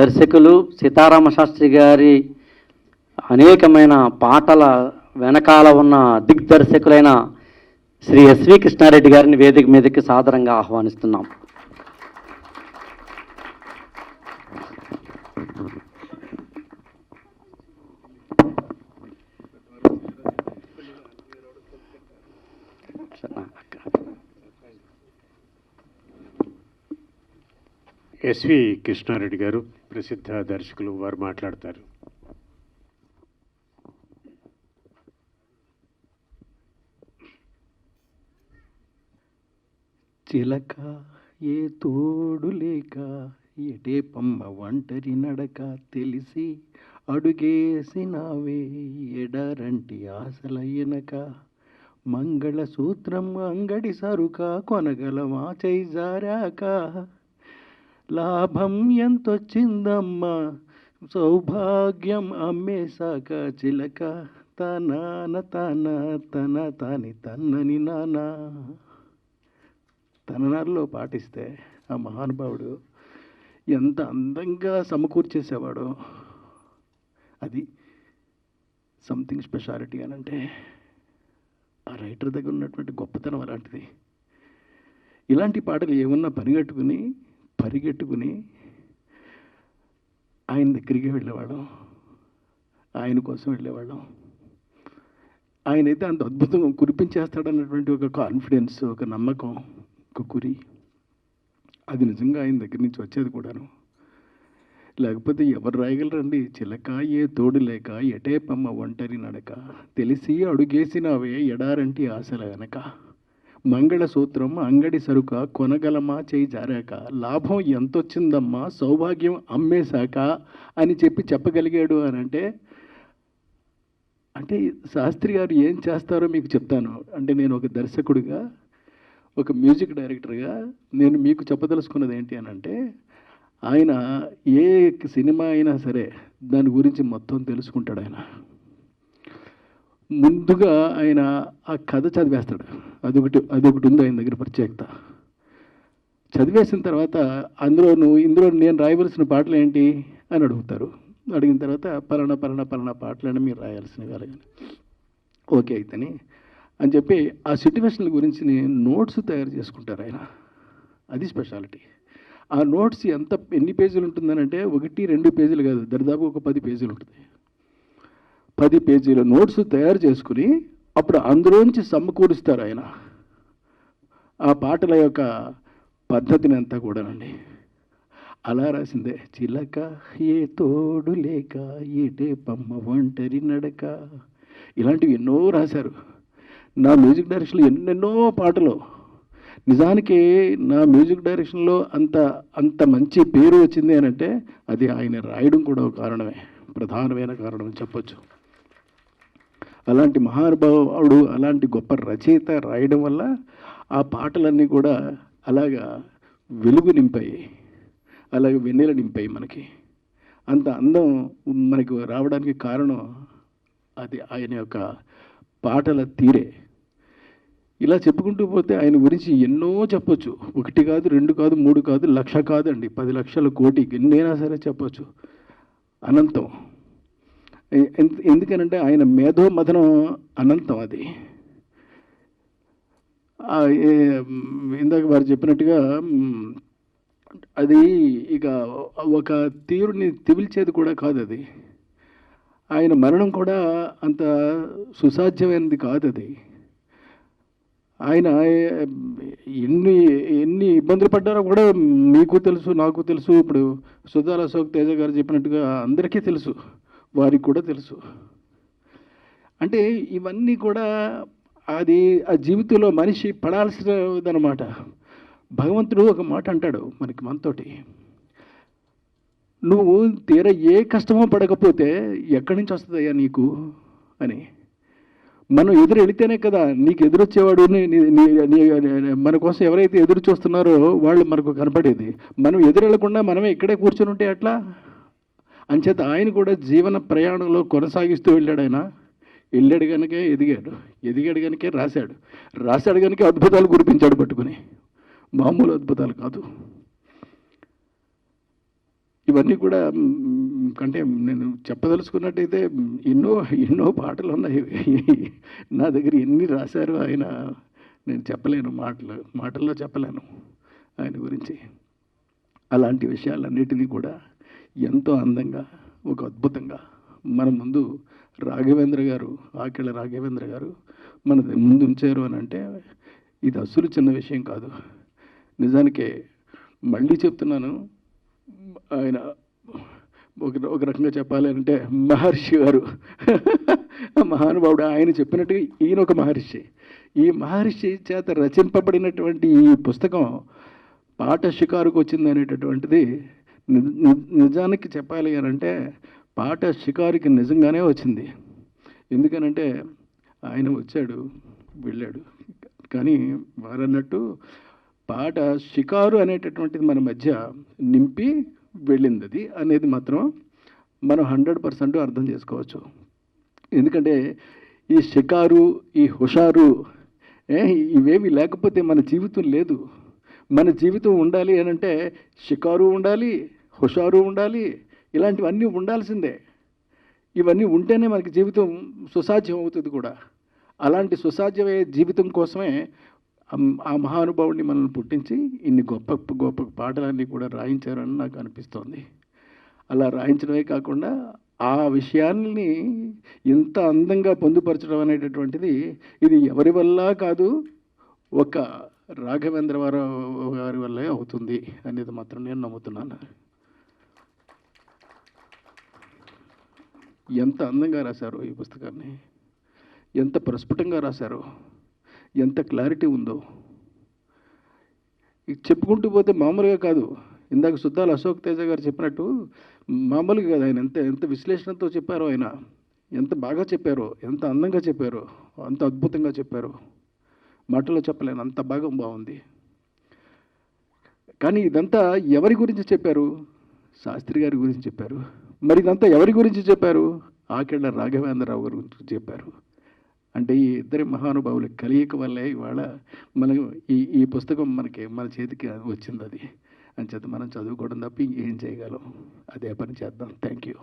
దర్శకులు సీతారామ శాస్త్రి గారి అనేకమైన పాటల వెనకాల ఉన్న దిగ్దర్శకులైన శ్రీ ఎస్వి కృష్ణారెడ్డి గారిని వేదిక మీదకి సాదరంగా ఆహ్వానిస్తున్నాం. ఎస్వి కృష్ణారెడ్డి గారు ప్రసిద్ధ దర్శకులు వారు మాట్లాడతారు. చిలక ఏ తోడు లేక ఎటే పమ్మ ఒంటరి నడక తెలిసి అడుగేసినావే ఎడరంటి ఆశల ఎనక మంగళసూత్రం అంగడి సరుక కొనగలమా జారాక లాభం ఎంతొచ్చిందమ్మా? సౌభాగ్యం అమ్మేశాక చిలక. తనాన తన తన తాని తన్నని నానా తననారులో పాటిస్తే ఆ మహానుభావుడు ఎంత అందంగా సమకూర్చేసేవాడో. అది సంథింగ్ స్పెషాలిటీ అని అంటే ఆ రైటర్ దగ్గర ఉన్నటువంటి గొప్పతనం అలాంటిది. ఇలాంటి పాటలు ఏమన్నా పనిగట్టుకుని పరిగెట్టుకుని ఆయన దగ్గరికి వెళ్ళేవాళ్ళం. ఆయన కోసం వెళ్ళేవాళ్ళం. ఆయన అయితే అంత అద్భుతంగా కురిపించేస్తాడన్నటువంటి ఒక కాన్ఫిడెన్స్ ఒక నమ్మకం ఒక కురి. అది నిజంగా ఆయన దగ్గర నుంచి వచ్చేది కూడాను. లేకపోతే ఎవరు రాయగలరండి? చిలక ఏ తోడు లేక ఎటే పమ్మ ఒంటరి నడక. తెలిసి అడుగేసినవే ఎడారంటి ఆశల వెనక. మంగళసూత్రం అంగడి సరుక కొనగలమా చేయి జారాక లాభం ఎంతొచ్చిందమ్మా సౌభాగ్యం అమ్మేశాక అని చెప్పి చెప్పగలిగాడు అని అంటే అంటే శాస్త్రి గారు ఏం చేస్తారో మీకు చెప్తాను. అంటే నేను ఒక దర్శకుడిగా ఒక మ్యూజిక్ డైరెక్టర్గా నేను మీకు చెప్పదలుచుకున్నది ఏంటి అని అంటే ఆయన ఏ సినిమా అయినా సరే దాని గురించి మొత్తం తెలుసుకుంటాడు ఆయన. ముందుగా ఆయన ఆ కథ చదివేస్తాడు. అదొకటి అదొకటి ఉంది ఆయన దగ్గర ప్రత్యేకత. చదివేసిన తర్వాత అందులో నువ్వు ఇందులో నేను రాయవలసిన పాటలు ఏంటి అని అడుగుతారు. అడిగిన తర్వాత పలానా పలానా పలానా పాటలని మీరు రాయాల్సినవి అలాగని ఓకే అయితేని అని చెప్పి ఆ సిట్యువేషన్ల గురించి నోట్స్ తయారు చేసుకుంటారు ఆయన. అది స్పెషాలిటీ. ఆ నోట్స్ ఎంత ఎన్ని పేజీలు ఉంటుందనంటే ఒకటి రెండు పేజీలు కాదు. దరిదాపు ఒక పది పేజీలు ఉంటుంది. పది పేజీల నోట్స్ తయారు చేసుకుని అప్పుడు అందులోంచి సమకూరుస్తారు ఆయన. ఆ పాటల యొక్క పద్ధతిని అంతా కూడానండి. అలా రాసిందే చిలక ఏ తోడు లేక ఏటే పమ్మ ఒంటరి నడక. ఇలాంటివి ఎన్నో రాశారు. నా మ్యూజిక్ డైరెక్షన్లో ఎన్నెన్నో పాటలు. నిజానికి నా మ్యూజిక్ డైరెక్షన్లో అంత అంత మంచి పేరు వచ్చింది అని అంటే అది ఆయన రాయడం కూడా ఒక కారణమే ప్రధానమైన కారణం చెప్పొచ్చు. అలాంటి మహానుభావుడు అలాంటి గొప్ప రచయిత రాయడం వల్ల ఆ పాటలన్నీ కూడా అలాగా వెలుగు నింపాయి. అలాగే వెన్నెల నింపాయి మనకి. అంత అందం మనకు రావడానికి కారణం అది ఆయన యొక్క పాటల తీరే. ఇలా చెప్పుకుంటూ పోతే ఆయన గురించి ఎన్నో చెప్పొచ్చు. ఒకటి కాదు రెండు కాదు మూడు కాదు లక్ష కాదండి. పది లక్షల కోటి ఎన్నైనా సరే చెప్పొచ్చు. అనంతం. ఎందుకనంటే ఆయన మేధో మదనం అనంతం అది ఇందాక వారు చెప్పినట్టుగా అది ఇక ఒక తీరుని తివిల్చేది కూడా కాదు అది ఆయన మరణం కూడా అంత సుసాధ్యమైనది కాదు అది ఆయన ఎన్ని ఎన్ని ఇబ్బందులు పడ్డారో కూడా మీకు తెలుసు నాకు తెలుసు. ఇప్పుడు సుధాల అశోక్ తేజ గారు చెప్పినట్టుగా అందరికీ తెలుసు. వారికి కూడా తెలుసు. అంటే ఇవన్నీ కూడా అది ఆ జీవితంలో మనిషి పడాల్సినదనమాట భగవంతుడు ఒక మాట అంటాడు మనకి మనతోటి. నువ్వు తీర ఏ కష్టమో పడకపోతే ఎక్కడి నుంచి వస్తుందయ్యా నీకు? అని. మనం ఎదురు వెళితేనే కదా నీకు ఎదురొచ్చేవాడు నీ- మన కోసం ఎవరైతే ఎదురు చూస్తున్నారో వాళ్ళు మనకు కనపడేది. మనం ఎదురు వెళ్ళకుండా మనమే ఇక్కడే కూర్చొని ఉంటే ఎట్లా? అంచేత ఆయన కూడా జీవన ప్రయాణంలో కొనసాగిస్తూ వెళ్ళాడు ఆయన. వెళ్ళాడు కనుకే ఎదిగాడు. ఎదిగాడు కనుకే రాశాడు. రాశాడు కనుక అద్భుతాలు కురిపించాడు పట్టుకుని. మామూలు అద్భుతాలు కాదు. ఇవన్నీ కూడా కంటే అంటే నేను చెప్పదలుచుకున్నట్టయితే ఎన్నో ఎన్నో పాటలు ఉన్నాయి. నా దగ్గర ఎన్ని రాశారు ఆయన నేను చెప్పలేను మాటలు మాటల్లో చెప్పలేను ఆయన గురించి. అలాంటి విషయాలన్నిటినీ కూడా ఎంతో అందంగా ఒక అద్భుతంగా. మన ముందు రాఘవేంద్ర గారు ఆకెళ్ళ రాఘవేంద్ర గారు మన ముందు ఉంచారు అని అంటే ఇది అసలు చిన్న విషయం కాదు. నిజానికి మళ్ళీ చెప్తున్నాను. ఆయన ఒక ఒక రకంగా చెప్పాలి అంటే మహర్షి గారు. మహానుభావుడు ఆయన చెప్పినట్టుగా ఈయన ఒక మహర్షి. ఈ మహర్షి చేత రచింపబడినటువంటి ఈ పుస్తకం పాట షికారుకు వచ్చింది అనేటటువంటిది నిజానికి చెప్పాలి అని అంటే పాట షికారుకి నిజంగానే వచ్చింది. ఎందుకనంటే ఆయన వచ్చాడు వెళ్ళాడు. కానీ వారన్నట్టు పాట షికారు అనేటటువంటిది మన మధ్య నింపి వెళ్ళింది అది అనేది మాత్రం మనం హండ్రెడ్ పర్సెంట్ అర్థం చేసుకోవచ్చు. ఎందుకంటే ఈ షికారు ఈ హుషారు ఏ, ఇవేమి లేకపోతే మన జీవితం లేదు. మన జీవితం ఉండాలి అని అంటే షికారు ఉండాలి హుషారు ఉండాలి ఇలాంటివన్నీ ఉండాల్సిందే. ఇవన్నీ ఉంటేనే మనకి జీవితం సుసాధ్యం అవుతుంది కూడా. అలాంటి సుసాధ్యమయ్యే జీవితం కోసమే ఆ మహానుభావుడిని మనల్ని పుట్టించి ఇన్ని గొప్ప గొప్ప పాటలన్నీ కూడా రాయించారని నాకు అనిపిస్తోంది. అలా రాయించడమే కాకుండా ఆ విషయాల్ని ఇంత అందంగా పొందుపరచడం అనేటటువంటిది ఇది ఎవరి వల్ల కాదు ఒక రాఘవేంద్ర వారు గారి వల్లే అవుతుంది అనేది మాత్రం నేను నమ్ముతున్నాను. ఎంత అందంగా రాశారో ఈ పుస్తకాన్ని? ఎంత ప్రస్ఫుటంగా రాశారో? ఎంత క్లారిటీ ఉందో? ఇది చెప్పుకుంటూ పోతే మామూలుగా కాదు. ఇందాక సుద్దాల అశోక్ తేజ గారు చెప్పినట్టు మామూలుగా కాదు. ఆయన ఎంత ఎంత విశ్లేషణతో చెప్పారో ఆయన? ఎంత బాగా చెప్పారో? ఎంత అందంగా చెప్పారో? అంత అద్భుతంగా చెప్పారో? మాటలో చెప్పలేను. అంత బాగా బాగుంది. కానీ ఇదంతా ఎవరి గురించి చెప్పారు? శాస్త్రి గారి గురించి చెప్పారు. మరి ఇదంతా ఎవరి గురించి చెప్పారు? ఆకెళ్ళ రాఘవేంద్రరావు గారి గురించి చెప్పారు. అంటే ఈ ఇద్దరి మహానుభావుల కలియక వల్లే ఇవాళ మన ఈ ఈ పుస్తకం మనకి మన చేతికి వచ్చింది అది. అని చేత మనం చదువుకోవడం తప్ప ఇంకేం చేయగలం. అదే పని చేద్దాం. Thank you.